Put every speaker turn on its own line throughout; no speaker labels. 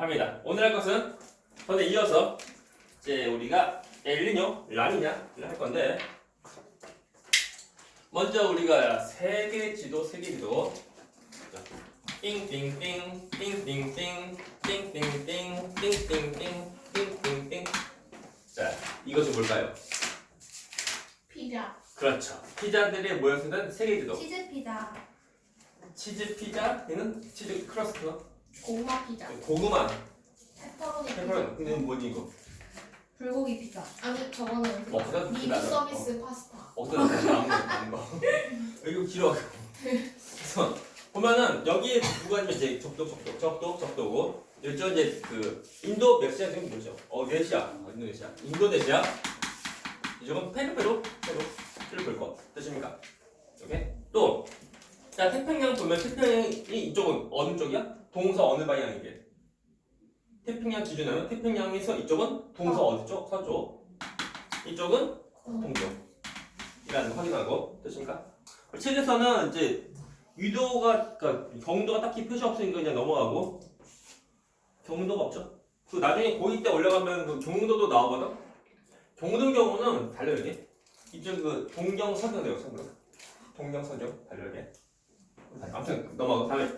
합니다. 오늘 할 것은 전에 이어서 이제 우리가 엘리뇨, 라니냐를 할 건데 먼저 우리가 세계 지도, 세계 지도 자, 띵띵띵, 띵띵띵, 띵띵띵, 띵띵띵, 띵띵띵 자, 이것은 뭘까요?
피자.
그렇죠. 피자들이 모여쓰는 세계 지도.
치즈 피자.
치즈 피자는 치즈 크러스트,
고구마 피자.
고구마,
페퍼로니.
페퍼로니. 근데 뭐니 이거?
불고기 피자. 아니 저거는 그
없어서
미니 서비스 파스타.
어떤 나온 거 나온 거. 이거 길어. 그래서 보면은 여기에 누가 있냐면 이제 적도 적도 적도 적도고 이쪽 이제 그 인도 맵시아 지금 뭐죠? 어 네시아, 아, 인도네시아, 인도네시아. 이쪽은 페루 페루, 페루, 페루 페루 거 됐습니까? 오케이. 또, 자 태평양 보면 태평양이 이쪽은 어느 쪽이야? 동서 어느 방향이게? 태평양 기준으로 태평양에서 이쪽은 동서 어 디 쪽? 서쪽. 이쪽은 동쪽이라는 거 확인하고 됐습니까? 책에서는 이제 유도가 그러니까 경도가 딱히 표시 없으니까 그냥 넘어가고 경도가 없죠. 그 나중에 고2 때 올라가면 그 경도도 나오거든. 경도 경우는 달려 이게 이쪽 그 동경 서경 돼요 서경 동경 서경 달려 이게 아무튼 넘어가고 다음에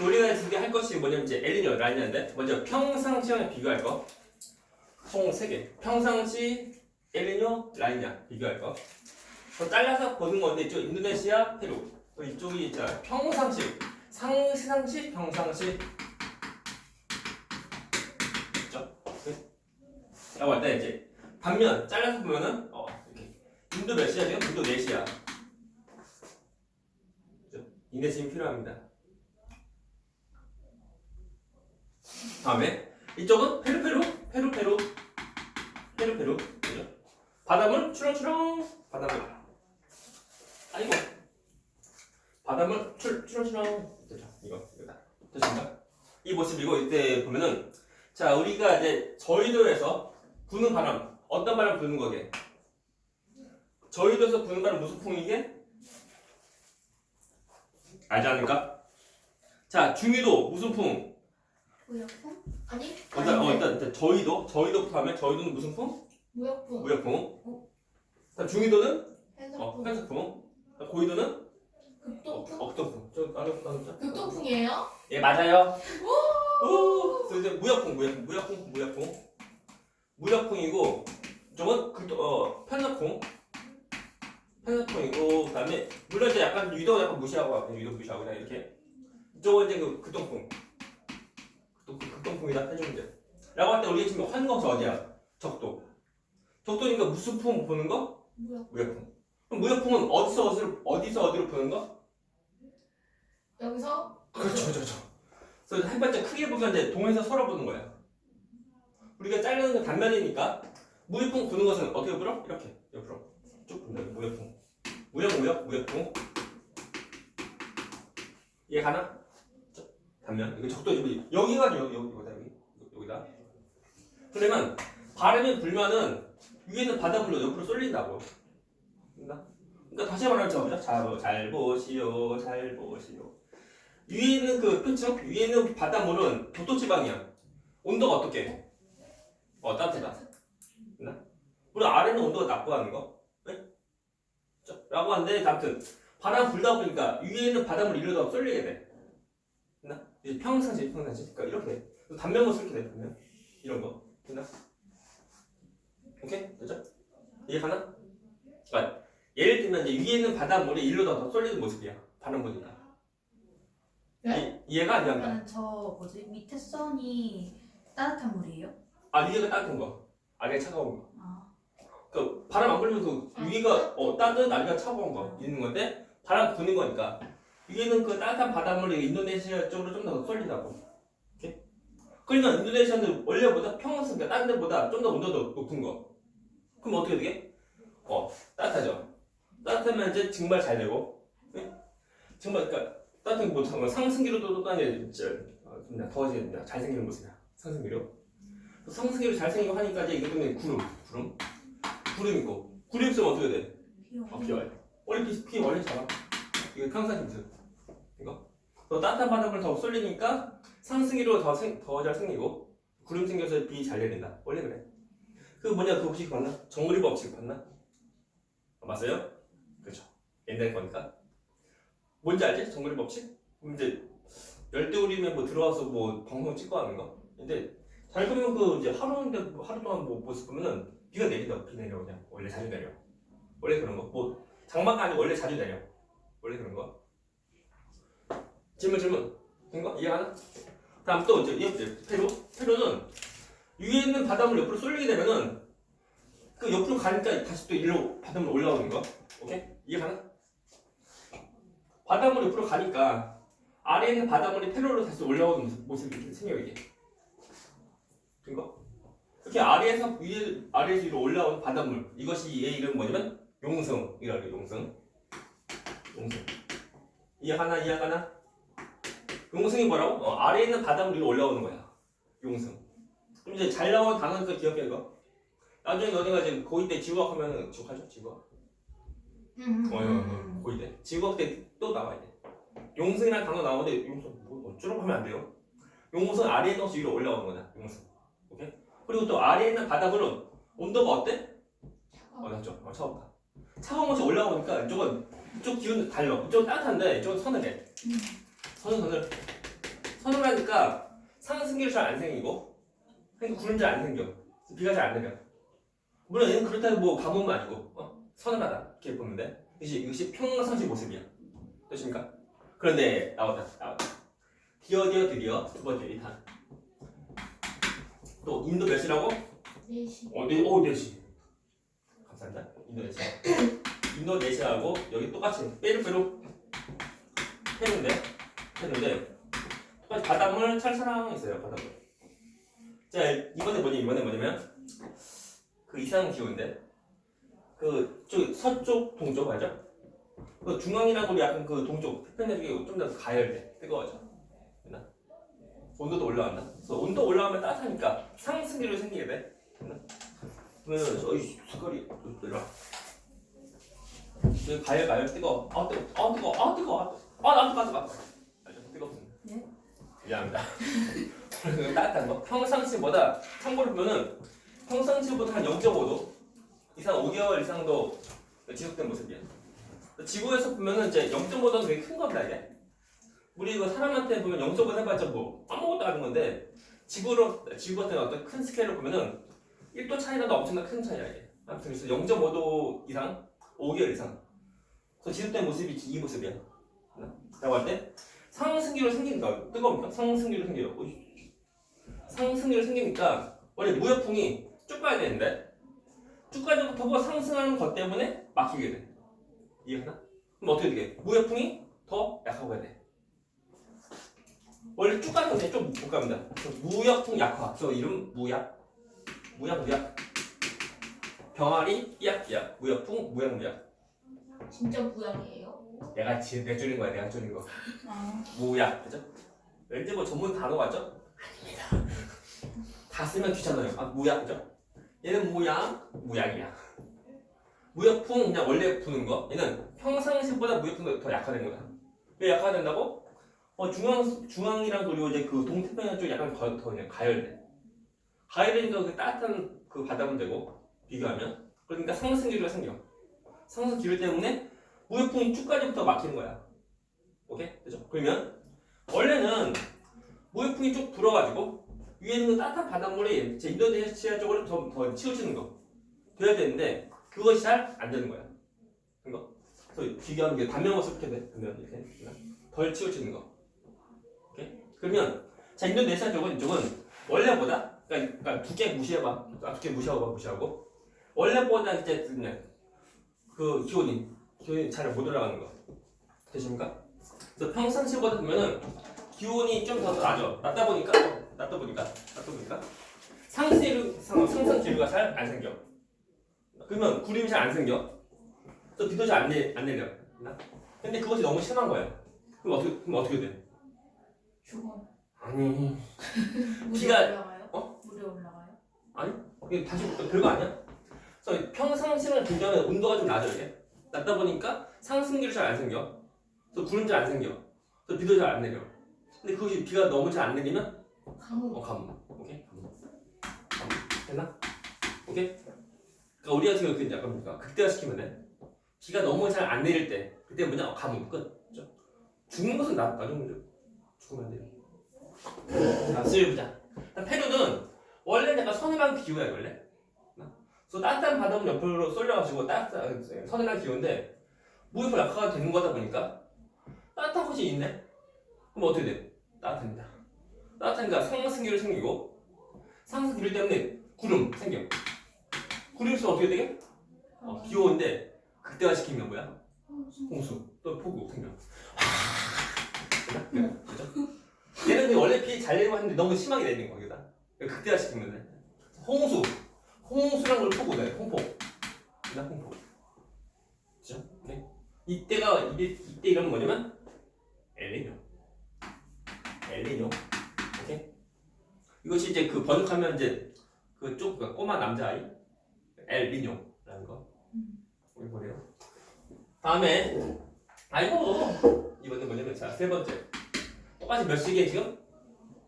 우리가 지금 할 것이 뭐냐면 이제 엘리뇨 라니냐인데 먼저 평상시랑 비교할 거. 총 3개. 평상시 엘리뇨 라니냐 비교할 거. 더 잘라서 보는 건데 이쪽 인도네시아, 페루. 또 이쪽이 있잖아. 평상시, 상시상시, 평상시. 있죠? 라고 할 때 이제 반면 잘라서 보면은 어 이렇게 인도 몇 시야 지금? 인도 4시야. 인내심이 필요합니다. 다음에 이쪽은 페루 페루 페루 페루 페루 페루 그죠? 바닷물 추렁추렁 바닷물. 아이고. 바닷물 출 추렁추렁. 됐죠? 이거 이거다. 됐습니까? 이 모습이고 이때 보면은 자 우리가 이제 저희도에서 부는 바람 어떤 바람 부는 거게? 저희도에서 부는 바람 무슨 풍이게 알지 않을까? 자 중위도 무슨 풍
무역품? 아니.
일단 어. 일단, 일단 저희도 저희도부터 하면 저희도는 무슨 풍?
무역품.
무역풍. 그다음 중위도는 어
해석품.
편석풍. 그다음 고위도는 어,
극동품.
억동풍. 저 나도 자.
극동풍이에요?
예 맞아요. 오. 그래서 이제 무역풍 무역풍 무역풍 무역풍. 무역풍이고 이쪽은 극동 어 편석풍. 편석풍이고 그다음에 물론 이제 약간 유도 약간 무시하고 약간 유도 무시하고 그냥 이렇게 이쪽은 이제 그 극동풍. 극동 극동풍이다 해주면 돼. 라고 할 때 우리가 지금 것이 어디야? 적도. 적도니까 무슨 풍 보는 거?
무역.
무역풍. 그럼 무역풍은 어디서 어디로 어디서 어디로 보는 거?
여기서
그렇죠, 그렇죠. 그래서 해봤자 크게 보면 이제 동에서 서로 보는 거야. 우리가 자르는 건 단면이니까 무역풍 보는 것은 어떻게 불어? 이렇게 옆으로 쭉. 무역풍. 무역 무역 무역풍. 이해 가나? 저, 단면. 이거 적도 여기 여기가 여기 여기 여기다 여기 여기다. 그러면 바람이 불면은 위에는 바닷물로 옆으로 쏠린다고. 그러니까 그러니까 다시 말하면 저 자, 잘 보시오, 잘 보시오. 위에 있는 그 표층, 위에 있는 바닷물은 적도지방이야. 온도가 어떻게? 어 따뜻하다. 물론 아래는 온도가 낮고 하는 거. 라고 하는데 아무튼 바람 불다 보니까 위에 있는 바닷물 이러다 쏠리게 돼. 됐나? 이제 평상시, 평상시. 그러니까 이렇게 돼. 단면만 쏠게 돼. 단면. 이런 거. 됐나? 오케이? 됐죠? 이해 가나? 그러니까 예를 들면 이제 위에 있는 바닷물이 더 쏠리는 모습이야. 바람 부니까.
네?
이, 이해가 안 된다.
저 뭐지 밑에 선이 따뜻한 물이에요?
아 위에가 따뜻한 거, 아래가 차가운 거.
아,
그 바람 안 불면 그
아,
위가 어 따뜻, 아래가 차가운 거 있는 건데 바람 부는 거니까 위에는 그 따뜻한 바닷물이 인도네시아 쪽으로 좀 더 쏠린다고. 오케이? 그러니까 인도네시아는 원래보다 평상 그러니까 다른 데보다 좀 더 온도가 높은 거. 그럼 어떻게 되게? 어 따뜻하죠. 따뜻하면 이제 증발 잘 되고, 네? 증발 그러니까 따뜻한 뭐 상- 상승기로도 어, 그냥 더워지는 잘생기는 모습이야. 상승기로. 상승기로 잘생기고 하니까 이제 이것 때문에 구름, 구름, 구름 있고 구름 있으면 어떻게 돼?
비요.
어, 비 와요. 원래 비, 비 원래 잡아. 이거 평상시 모습. 이거. 또 따뜻한 바람을 더 쏠리니까 상승기로 더더 잘 생기고 구름 생겨서 비 잘 내린다. 원래 그래. 그 뭐냐 그 법칙 봤나? 정글리 법칙 봤나? 어, 맞아요? 그렇죠. 옛날 거니까. 뭔지 알지? 정글리 법칙? 이제 열대우림에 뭐 들어와서 뭐 방송 찍고 하는 거. 근데 잘 보면 그 이제 하루인데 뭐 하루 동안 뭐 모습 보면은 비가 내린다. 비 내려 그냥 원래 자주 내려. 원래 그런 거. 뭐 장마가 아니고 원래 자주 내려. 원래 그런 거. 질문 질문. 된 거? 이해하나? 다음 또 이제 이제 페루. 페루는 위에 있는 바닷물 옆으로 쏠리게 되면은 그 옆으로 가니까 다시 또 일로 바닷물 올라오는 거. 오케이? 이해가나? 바닷물 옆으로 가니까 아래에 있는 바닷물이 페루로 다시 올라오는 모습, 모습이 생겨 이게. 된 거? 이렇게 아래에서 위에 아래에서 위로 올라오는 바닷물 이것이 얘 이름 뭐냐면 용승이라고 해요 용승. 용승. 이해가나 이해가나? 용승이 뭐라고? 어, 아래에 있는 바닷물 위로 올라오는 거야. 용승. 그럼 이제 잘 나온 단어니까 기억해 이거. 나중에 너네가 이제 고2 때 지구학 하면은 지구하죠 지구학.
음.
어, 어, 어, 고2 때 지구학 때 또 나와야 돼. 용승이라는 단어 나오는데 용승 뭐 어쩌라고 하면 안 돼요. 용승 아래에 넣어서 위로 올라오는 거다. 용승. 그리고 또 아래에 있는 바닷물은 온도가 어때? 어 낮죠. 어 차갑다. 차가운 것이 올라오니까 이쪽은 이쪽 기운 달라. 이쪽은 따뜻한데 이쪽은 서늘해. 서늘 서늘. 서늘하니까 상승기를 잘 안 생기고 그러니까 구름 잘 안 생겨. 비가 잘 안 내려. 물론 얘는 그렇다고 뭐 가뭄은 아니고 어? 서늘하다 이렇게 보는데 이것이 이것이 평상시 모습이야. 됐습니까? 그런데 나왔다 나왔다. 디어 디어 드디어 두 번째 1탄. 또 인도 몇 시라고?
네시.
어디 오 네시. 감사합니다. 인도네시아. 인도네시아하고 여기 똑같이 빼루 페루인데 페루인데 똑같이 바닷물 찰찰랑 있어요 바닷물. 자 이번에 뭐냐 이번에 뭐냐면 그 이상 기후인데 그쪽 서쪽 동쪽 맞죠? 그 중앙이라고 약간 그 동쪽 태평양 쪽이 좀더 가열돼 뜨거워져. 온도도 올라간다. 그래서 온도 올라가면 따뜻하니까 상승기로 생기게 돼. 그러면 어이 색깔이 내려. 그 가열 가열 뜨거. 아 뜨거. 아 뜨거. 아 뜨거. 아 나도 가도 가. 알죠? 뜨겁습니다.
네?
미안합니다. 따뜻한 거. 평상시보다 참고로 보면은 평상시보다 한 0.5도 이상 5개월 이상도 지속된 모습이야. 지구에서 보면은 이제 0.5도는 되게 큰 겁니다 이게. 우리 이거 사람한테 보면 0.5 해봤자 뭐 아무것도 아닌 건데 지구로 지구 같은 어떤 큰 스케일로 보면은 1도 차이나도 엄청난 큰 차이야 이게. 아무튼 그래서 0.5도 이상 5개월 이상. 그래서 지속된 모습이 이 모습이야. 라고 할 때 상승기로 생기니까 뜨거우니까 상승기로 생겨요. 상승기로 생기니까 원래 무역풍이 쭉 가야 되는데 쭉 가지고 더 상승하는 것 때문에 막히게 돼. 이해하나? 그럼 어떻게 되게? 무역풍이 더 약하고 가야 돼. 원래 쭉 가는 건데 좀못 갑니다. 무역풍 약화. 저 이름 무약. 무약 무약. 병아리 삐약 삐약. 무역풍 무약 무약.
진짜 무양이에요?
내가 지 내가 줄인 거야. 내가 줄인 거.
아,
무약 그죠? 왠지 뭐 전문 단어 같죠? 아닙니다. 다 쓰면 귀찮아요. 아 무약 그죠? 얘는 무약 무약이야. 무역풍 그냥 원래 부는 거. 얘는 평상시보다 무역풍이 더 약화된 거야. 왜 약화된다고? 어 중앙 중앙이랑 그리고 이제 그 동태평양 쪽이 약간 더, 더 그냥 가열돼. 가열되니까 그 따뜻한 그 바다면 되고 비교하면 그러니까 상승 기류가 생겨. 상승 기류 때문에 무역풍이 쭉까지부터 막히는 거야. 오케이? 그죠? 그러면 원래는 무역풍이 쭉 불어가지고 위에 있는 따뜻한 바닷물이 이제 인도네시아 쪽으로 더, 더 치우치는 거 돼야 되는데 그것이 잘 안 되는 거야. 그거. 그래서 비교하는 게 단면 모습 이렇게 돼. 단면 이렇게 덜 치우치는 거. 그러면 자 인도네시아 쪽은 이쪽은 원래보다 그러니까, 그러니까 두께 무시해봐. 아, 두께 무시하고 봐, 무시하고 원래보다 이제 그 기온이 기온이 잘 못 올라가는 거 되십니까? 그래서 평상시보다 보면은 기온이 좀 더 낮아. 낮다 보니까 낮다 보니까 낮다 보니까 상승 상- 상승 기류가 잘 안 생겨. 그러면 구름이 잘 안 생겨. 또 비도 잘안안 내려. 나? 근데 그것이 너무 심한 거야. 그럼 어떻게 그럼 어떻게 돼?
죽어.
아니 비가-
올라가요?
어?
물에 올라가요?
이게 다시 별거 아니야? 그래서 평상시랑 비교하면 온도가 좀 낮아 이게. 낮다 보니까 상승 기류 잘 안 생겨. 또 구름 잘 안 생겨. 또 비도 잘 안 내려. 근데 그것이 비가 너무 잘 안 내리면
강우.
어 가뭄. 오케이 가뭄. 가뭄. 됐나? 오케이. 그러니까 우리가 지금 그 약간 뭔가 극대화시키면 돼. 비가 너무 잘 안 내릴 때 그때 뭐냐 어, 가뭄 끝. 그죠? 죽는 것은 나 나중 문제. 죽으면 안 돼요. 자, 수일 보자. 자, 페루는 원래 약간 서늘한 기후야 원래. 그래서 따뜻한 바람 옆으로 쏠려가지고 따뜻한 서늘한 기후인데 무이프 약화가 되는 거다 보니까 따뜻한 곳이 있네. 그럼 어떻게 돼? 따뜻합니다. 따뜻하니까 상승기를 생기고 상승기를 때문에 구름 생겨. 구름이 있으면 어떻게 되게? 어, 비 오는데 극대화시키면 뭐야? 홍수 또 폭우 생겨. 됐나? 그죠? 얘는 근데 원래 비 잘 내리고 하는데 너무 심하게 내리는 거기다. 극대화 시키면 돼. 홍수. 홍수란 걸 폭우 돼. 홍폭. 나 홍폭. 그죠? 오케이. 이때가 이때, 이때 이러면 뭐냐면 엘니뇨. 엘니뇨. 오케이. 이것이 이제 그 번역하면 이제 그 쪽 그 꼬마 남자아이 엘니뇨라는 거. 우리 보래요. 다음에 아이고 이번엔 뭐냐면 자 세 번째 똑같이 몇 시기에 지금?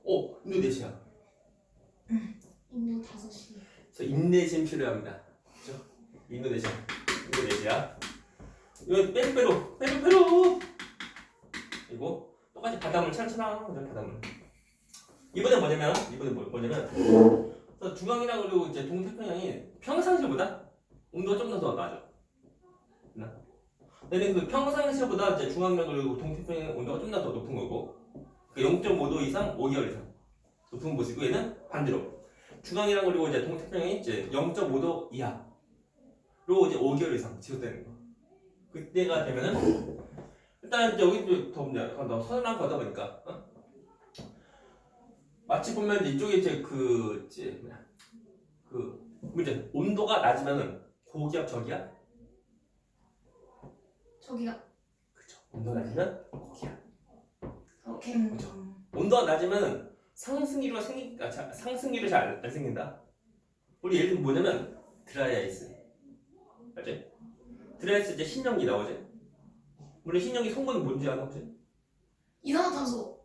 오 인도네시아.
인도 5시.
저 인내심 필요합니다. 그죠? 인도네시아. 인도네시아. 이거 페루페루. 페루페루. 그리고 똑같이 바닷물 찬찬한 그죠? 바닷물. 이번엔 뭐냐면 이번엔 뭐, 뭐냐면 저 중앙이랑 그리고 이제 동태평양이 평상시보다 온도가 좀더 낮아. 나. 근데 그 평상시보다 이제 중앙이랑 그리고 동태평양 온도가 좀 더 높은 거고 그 0.5도 이상 5개월 이상 높은 곳이고 얘는 반대로 중앙이랑 그리고 이제 동태평양이 이제 0.5도 이하로 이제 5개월 이상 지속되는 거. 그때가 되면은 일단 여기 더 뭐냐, 더 서늘한 거다 보니까 어? 마치 보면 이쪽에 이제 그 이제 뭐냐 그 문제 온도가 낮으면은 고기압 저기압
저기가
그죠 온도가 낮으면 고기압
오케이.
음.
온도가 낮으면 상승기류가 생기 아, 자, 상승기류 잘안 생긴다. 우리 예를 들면 뭐냐면 드라이 아이스. 알지? 드라이 아이스 이제 신연기 나오지? 물론 신연기 성분은 뭔지 아나 혹시?
이산화탄소.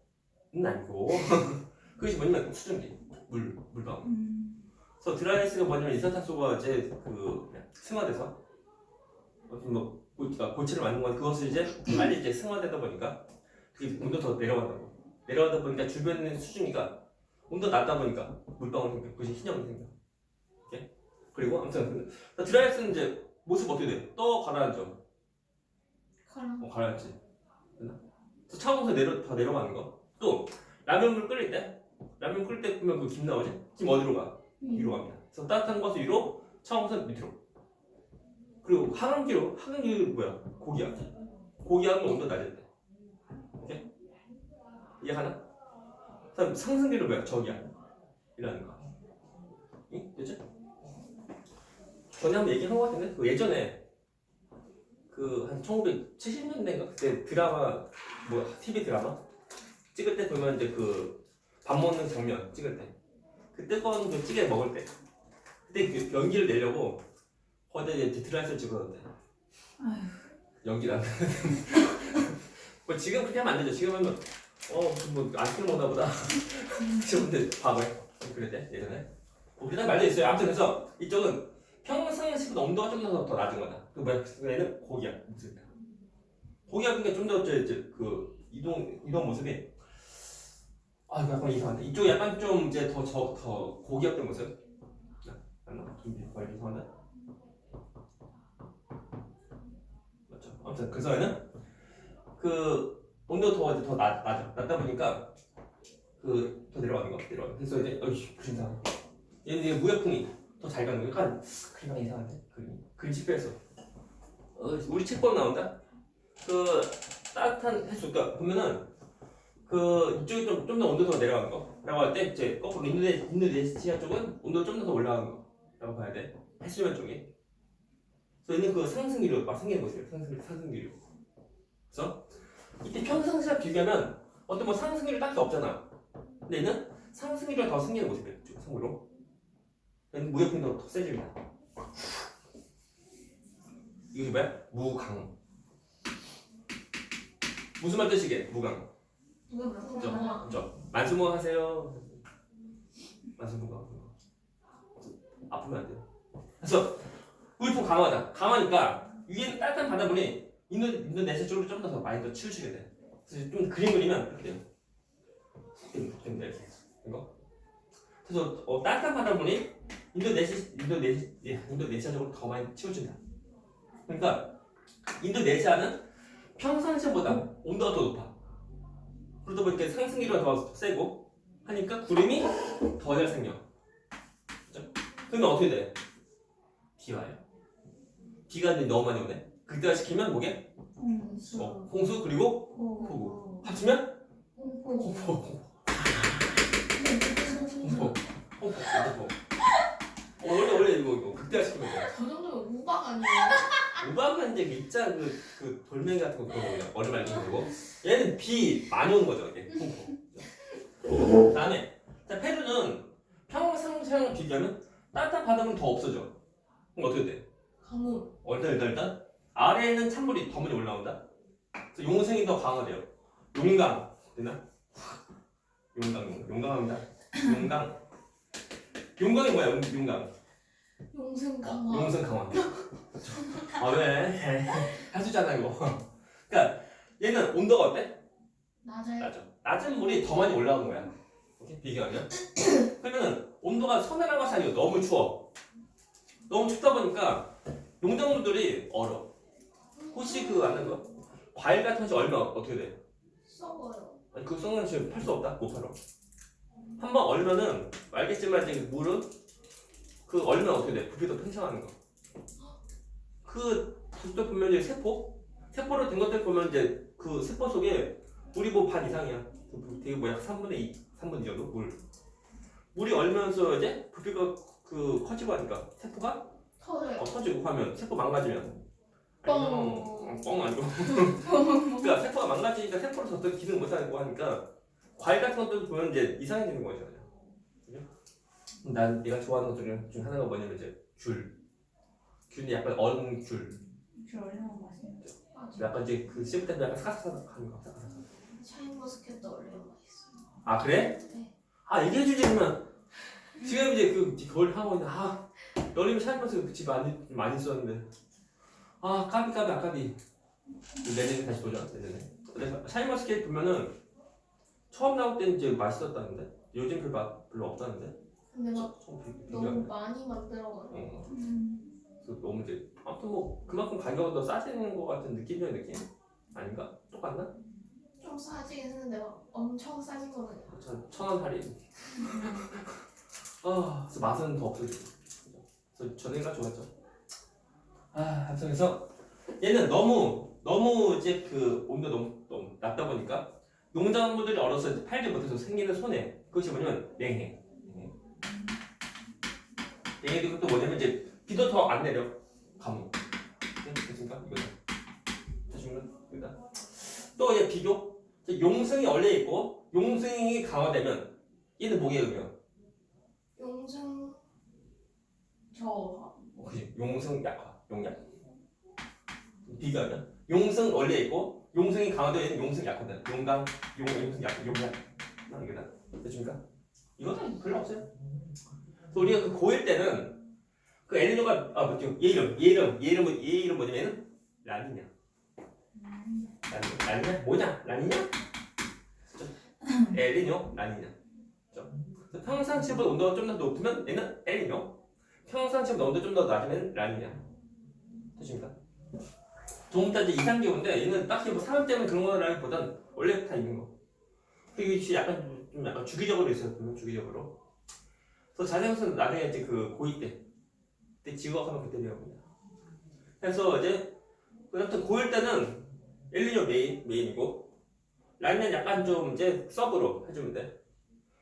는 아니고 그것이 뭐냐면 수증기 물 물방.
음.
그래서 드라이아이스가 뭐냐면 이산탄소가 이제 그 승화돼서 어떤 뭐 고- 아, 고체를 만든 건 그것을 이제 빨리 이제 승화되다 보니까 그게 온도 더 내려간다고 내려가다 보니까 있는 수증기가 온도 낮다 보니까 물방울 생겨 그것이 흰염이 생겨 오케이? 그리고 아무튼 그 드라이아이스는 이제 모습 어떻게 돼? 떠 가라앉아
가라.
어, 가라앉지? 그래서 차가워서 내려 다 내려가는 거또 라면물 끓일 때 라면 끓일 때 보면 그 김 나오지? 김 어디로 가? 위로 갑니다. 그래서 따뜻한 것은 위로, 차가운 것은 밑으로. 그리고 항암기로, 항암기 뭐야? 고기압. 고기압은 온도 낮을 때. 오케이? 이해가나? 그다음 상승기로 뭐야? 저기압. 이라는 거. 응? 됐지? 전에 한번 얘기한 것 같은데 그 예전에 그 한 1970년대인가 그때 드라마 뭐 TV 드라마 찍을 때 보면 이제 그 밥 먹는 장면 찍을 때 그때 거는 그 찌개 먹을 때 그때 그 연기를 내려고 거기다 이제 드라이스를 찍었는데. 연기를 안뭐 지금 그렇게 하면 안 되죠. 지금 하면 어뭐안 쓰는 거나 보다. 근데 과거에 그랬대 예전에. 뭐 그다음 말도 있어요. 아무튼 그래서 이쪽은 평상시보다 온도가 좀더더 낮은 거다. 그 뭐야? 그 애는 고기압 모습이야 고기압인데 좀더 이제 그 이동 이동 모습이 아 이거 약간 이상한데. 이쪽 약간 좀 이제 더저더 고기압된 모습? 맞나 좀 거의 이상한데 맞죠 아무튼 그 사이는 그 온도 더 이제 더 낮, 낮아. 낮다 보니까 그 더 내려가는 거 내려가는 거. 그래서 이제 어이 그림 이상해 얘는 이제 무역풍이 더 잘 가는 거 약간 그림이 이상한데? 그림 그림 실패했어 어, 우리 책법 나온다? 그 따뜻한 해수 그러니까 보면은 그 이쪽이 좀 좀 더 온도 더 내려가는 거라고 할 때 이제 거꾸로 인도네 인도네시아 쪽은 온도 좀 더 올라가는 거라고 봐야 돼. 해수면 쪽이 얘는 그 상승기류 막 생기는 곳이에요. 상승 상승기류 그래서 이때 평상시와 비교하면 어떤 뭐 상승기류 딱히 없잖아 근데 얘는 상승기류가 더 생기는 이쪽 상으로. 얘는 무역풍이 더, 더 세집니다. 이것이 뭐야? 무강. 무슨 말 뜻이게? 무강. 그죠? 그죠? 만수무 하세요. 만수무가 아프면 안 돼요. 그래서 물품 강화다. 강하니까 위에는 따뜻한 바다물이 인도 인도네시아 쪽으로 좀 더 많이 더 치우치게 돼. 그래서 좀 그림 그리면 이렇게 돼요. 이렇게. 이거. 그래서 어, 따뜻한 바다물이 인도네시 인도네시 예, 인도네시아 쪽으로 더 많이 치워진다. 그러니까 인도네시아는 평상시보다 온도가 더 높아. 그러다 보니까 상승 기류가 더 세고 하니까 구름이 더 잘 생겨. 그죠? 그러면 어떻게 돼? 비 와요. 이제 너무 많이 오네. 그때가 시키면 뭐게?
홍수.
어, 홍수 그리고
호우.
합치면. 홍포. 홍포. 홍포. 홍포. 어, 원래 원래 이거 이거 극대화 시키면 돼.
저 정도면 우박 아니에요?
우박은 이제 입자 그, 그 돌멩이 같은 거 그런 거예요. 얼음 말리는 거고. 얘는 비 많이 오는 거죠, 이게. 홍포. 다음에 자 페루는 평상시랑 비교하면 따뜻한 바닷물은 더 없어져. 그럼 어떻게 돼?
가뭄.
어, 일단 일단 일단 아래에는 찬물이 더 많이 올라온다. 그래서 용생이 더 강화돼요. 용강 되나? 용강 용- 용강합니다. 용강. 용강이 뭐야? 용, 용강.
용승 강화.
용성 강화. 아 왜? 할 수 있잖아 이거. 그러니까 얘는 온도가 어때?
낮아요.
낮아. 낮은 물이 더 많이 올라오는 거야. 이렇게 비교하면. 그러면은 온도가 서늘한 것이 아니고 너무 추워. 너무 춥다 보니까 농작물들이 얼어. 혹시 그거 아는 거? 과일 같은 것이 얼면 어떻게 돼?
썩어요.
아니 그 성능 지금 팔 수 없다. 못 팔아. 한 번 얼면은 알겠지만 이제 물은 그 얼면 어떻게 돼? 부피도 팽창하는 거. 그 부피도 보면 이제 세포 세포로 된 것들 보면 이제 그 세포 속에 물이 뭐 반 이상이야. 그 되게 뭐야 3분의 2, 3분의 2 정도 물. 물이 얼면서 이제 부피가 그 커지고 하니까 세포가
터져요.
어, 터지고 하면 세포 망가지면
뻥.
아니면 뻥 아니고 그러니까 세포가 망가지니까 세포를 더 기능 못하고 하니까 과일 같은 것도 보면 이제 이상해지는 거죠. 그죠? 난 내가 좋아하는 것 중에 중 하나가 뭐냐면 이제 귤. 귤이 약간 얼음 귤.
저 얼마나 맛있는
맞아.
약간 이제 그 씹을 때 약간 사각사각한 거. 사각사각.
샤인머스켓도 원래 맛있어요.
아 그래?
네.
아 얘기해주지 그러면 지금 이제 그 겨울 하고 있는 아 여름에 살면서 그집 많이 많이 썼는데. 아 까비 까비 아까비. 내년에 다시 도전 내년에. 근데 샤인머스켓 보면은 처음 나올 때는 이제 맛있었다는데? 요즘 그맛 별로 없다는데?
근데 막
처음 비-
너무 많이 만들어가지고.
어,
음.
그래서 너무 이제 아무튼 뭐 그만큼 가격은 더 싸지는 것 같은 느낌이야 느낌? 아닌가? 똑같나?
좀 싸지긴 했는데 막 엄청 싸진 거는
천, 천 원 할인 아 그래서 맛은 더 없어지고. 그래서 전에가 좋았죠. 아 아무튼 그래서. 얘는 너무 너무 이제 그 온도 너무 너무 낮다 보니까 농작물들이 얼어서 이제 팔지 못해서 생기는 손해. 그것이 뭐냐면 냉해. 냉해. 냉해도 또 뭐냐면 이제 비도 더 안 내려. 가뭄. 네, 됐습니까 이거 대충은 여기다. 또 이제 비교. 용승이 원래 있고 용승이 강화되면 얘는 뭐게 그러면
용승 저
어, 그지? 용승 약화 용약. 비교하면? 용승 원래 있고 용승이 강화되면 얘는 용승 약화다. 용강 용 용승 약 용약. 나 이거다 됐습니까? 이거는 별로 없어요. 그래서 우리가 그 고1 때는 그 엘리노가 아 뭐죠 얘 이름 얘 이름 얘 이름 얘 이름 뭐냐면 라니냐. 라니냐 라니냐? 뭐냐? 라니냐? 엘리뇨 라니냐. 평상시보다 온도가 좀 더 높으면 얘는 엘리뇨 평상시보다 온도 좀더 낮으면 라니냐 되십니까? 더 이제 이상 기온인데 얘는 딱히 뭐 사람 때문에 그런 거라기보단 원래 다 있는 거. 이게 약간 좀 약간 주기적으로 있어요. 주기적으로. 그래서 것은 나중에 이제 그 고2 때, 그때 지구학하면 그때 배웁니다. 그래서 이제 그다음부터 고1 때는 엘리뇨 메인 메인이고 라니는 약간 좀 이제 서브로 해주면 돼.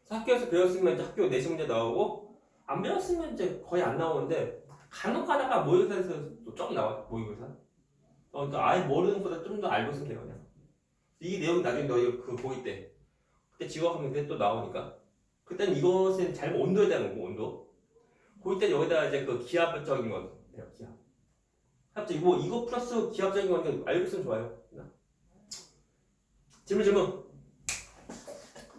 학교에서 배웠으면 이제 학교 내신 문제 나오고 안 배웠으면 이제 거의 안 나오는데 간혹 가다가 모의고사에서 또좀 나와 모의고사. 어, 그러니까 아예 모르는 것보다 좀 더 알고 있으면 돼요 그냥. 이 내용이 나중에 너희 그 고2 때 그때 지구학하면 그때 또 나오니까 그때는 이것은 잘못 온도에 대한 거고 온도. 고2 때 여기다 이제 그 기하적인 거 돼요 기하. 갑자기 뭐 이거 플러스 기하적인 거니까 알고 있으면 좋아요. 질문 질문.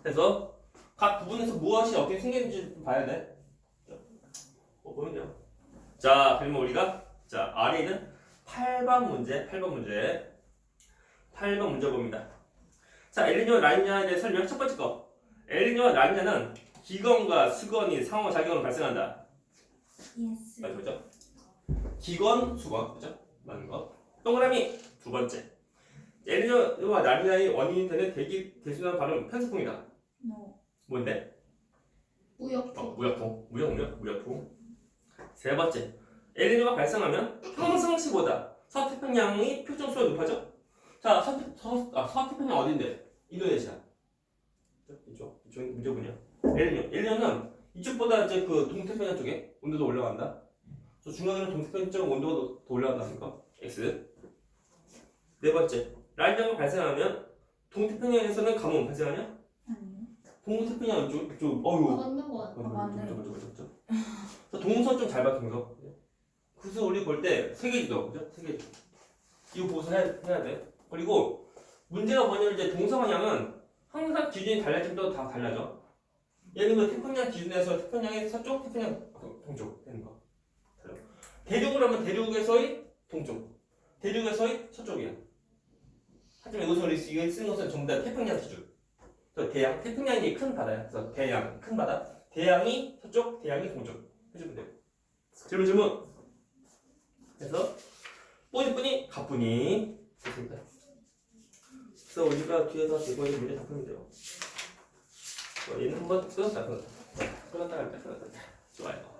그래서 각 부분에서 무엇이 어떻게 생겼는지 좀 봐야 돼. 뭐 보면 돼요. 자, 그러면 우리가 자 아래 있는 8번 문제, 8번 문제, 8번 문제 봅니다. 자, 엘리뇨 라니냐에 대해 설명 첫 번째 거. 엘리뇨 라니냐는 기건과 수건이 상호 작용으로 발생한다.
예스.
맞죠, 그죠? 기건, 수건, 그죠? 맞는 거. 동그라미 두 번째. 엘리뇨와 라니냐의 원인이 되는 대기 대수는 바로 편수풍이다.
노.
뭔데?
무역풍.
어, 무역풍, 무역무역, 무역풍. 세 번째, 엘니뇨가 발생하면 평상시보다 서태평양의 표준수가 높아져. 자, 서태, 서, 아, 서태평양 어딘데? 인도네시아. 이쪽, 이쪽 문제군요. 엘니뇨, 엘니뇨는 이쪽보다 이제 그 동태평양 쪽에 온도도 올라간다. 저 중앙에는 동태평양 쪽 온도가 더, 더 올라간다니까. X. 네 번째, 라니냐가 발생하면 동태평양에서는 가뭄 발생하냐?
아니요.
동태평양 이쪽, 이쪽,
아,
어유.
맞는 거 같아.
맞죠, 맞죠, 맞죠. 그래서 동선 좀 잘 밝힌 거. 그래서 우리 볼 때 세계지도, 그죠? 세계지도. 이거 보고서 해야, 해야 돼. 그리고 문제가 뭐냐면 이제 동서 방향은 항상 기준이 때도 다 달라져. 예를 들면 태평양 기준에서 태평양의 서쪽, 태평양 동쪽 되는 거. 대륙으로 하면 대륙에서의 동쪽, 대륙에서의 서쪽이야. 하지만 여기서 우리 이거 쓰는 것은 전부 다 태평양 기준. 대양, 태평양이 큰 바다야. 그래서 대양, 큰 바다. 대양이 서쪽, 대양이 동쪽 해주면 돼요. 질문 질문. 그래서 뿌니뿌니 가뿐히 됐습니다. 그래서 우리가 뒤에서 이번에 문제 다 풀면 돼요. 어, 얘는 한번 끊었다 끊었다. 끊었다 할때 끊었다. 좋아요.